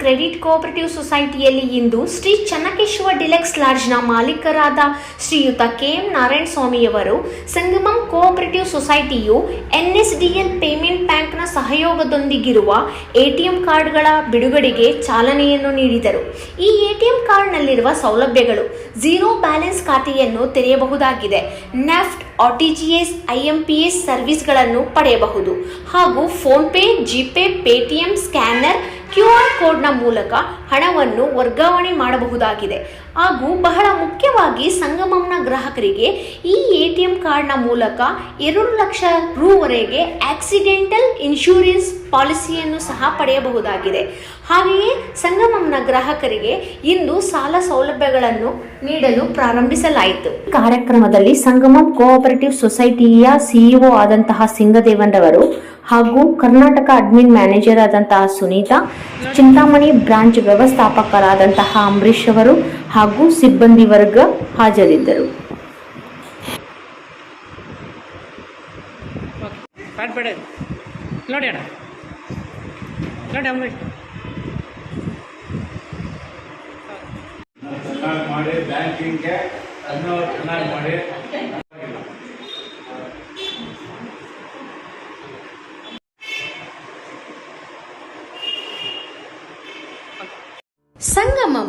Credit cooperative ಸೊಸೈಟಿಯಲ್ಲಿ ಇಂದು Shri Channakeshava deluxe ಲಾಡ್ಜ್ನ ಮಾಲೀಕರಾದ ಶ್ರೀಯುತ ಕೆ ಎಂ ನಾರಾಯಣ ಸ್ವಾಮಿಯವರು ಸಂಗಮಂ ಕೋಆಪರೇಟಿವ್ ಸೊಸೈಟಿಯು ಎನ್ಎಸ್ಡಿಎಲ್ ಪೇಮೆಂಟ್ ಬ್ಯಾಂಕ್ನ ಸಹಯೋಗದೊಂದಿಗಿರುವ ಎಟಿಎಂ ಕಾರ್ಡ್ಗಳ ಬಿಡುಗಡೆಗೆ ಚಾಲನೆಯನ್ನು ನೀಡಿದರು. ಈ ಎಟಿಎಂ ಕಾರ್ಡ್ನಲ್ಲಿರುವ ಸೌಲಭ್ಯಗಳು ಝೀರೋ ಬ್ಯಾಲೆನ್ಸ್ ಖಾತೆಯನ್ನು ತೆರೆಯಬಹುದಾಗಿದೆ. ನೆಫ್ಟ್ ಆರ್ಟಿಜಿಎಸ್ ಐಎಂಪಿಎಸ್ ಸರ್ವಿಸ್ಗಳನ್ನು ಪಡೆಯಬಹುದು. ಹಾಗೂ PhonePe, GPay, Paytm, scanner Q R ಕೋಡ್ನ ಮೂಲಕ ಹಣವನ್ನು ವರ್ಗಾವಣೆ ಮಾಡಬಹುದಾಗಿದೆ. ಹಾಗೂ ಬಹಳ ಮುಖ್ಯವಾಗಿ ಸಂಗಮಂನ ಗ್ರಾಹಕರಿಗೆ ಈ ಎ ಟಿ ಎಂ ಕಾರ್ಡ್ನ ಮೂಲಕ ಎರಡು ಲಕ್ಷ ರೂವರೆಗೆ ಆಕ್ಸಿಡೆಂಟಲ್ ಇನ್ಶೂರೆನ್ಸ್ ಪಾಲಿಸಿಯನ್ನು ಸಹ ಪಡೆಯಬಹುದಾಗಿದೆ. ಹಾಗೆಯೇ ಸಂಗಮಂನ ಗ್ರಾಹಕರಿಗೆ ಇಂದು ಸಾಲ ಸೌಲಭ್ಯಗಳನ್ನು ನೀಡಲು ಪ್ರಾರಂಭಿಸಲಾಯಿತು. ಕಾರ್ಯಕ್ರಮದಲ್ಲಿ ಸಂಗಮಂ ಕೋಆಪರೇಟಿವ್ ಸೊಸೈಟಿಯ ಸಿಇಒ ಆದಂತಹ ಸಿಂಗದೇವನ್ರವರು ಹಾಗೂ ಕರ್ನಾಟಕ ಅಡ್ಮಿನ್ ಮ್ಯಾನೇಜರ್ ಆದಂತಹ ಸುನೀತಾ ಚಿಂತಾಮಣಿ ಬ್ರಾಂಚ್ ವ್ಯವಸ್ಥಾಪಕರಾದಂತಹ ಅಂಬರೀಶ್ ಅವರು ಹಾಗೂ ಸಿಬ್ಬಂದಿ ವರ್ಗ ಹಾಜರಿದ್ದರು. ಕಾಡ್ಬೇಡ ನೋಡಿ ಅಣ್ಣ. ನೋಡಿ ಅಂಬರೀಶ್ ಚೆನ್ನಾಗಿ ಮಾಡಿ ಬ್ಯಾಂಕಿಂಗ್ಗೆ ಅದನ್ನು ಚೆನ್ನಾಗಿ ಮಾಡಿ ಸಂಗಮಂ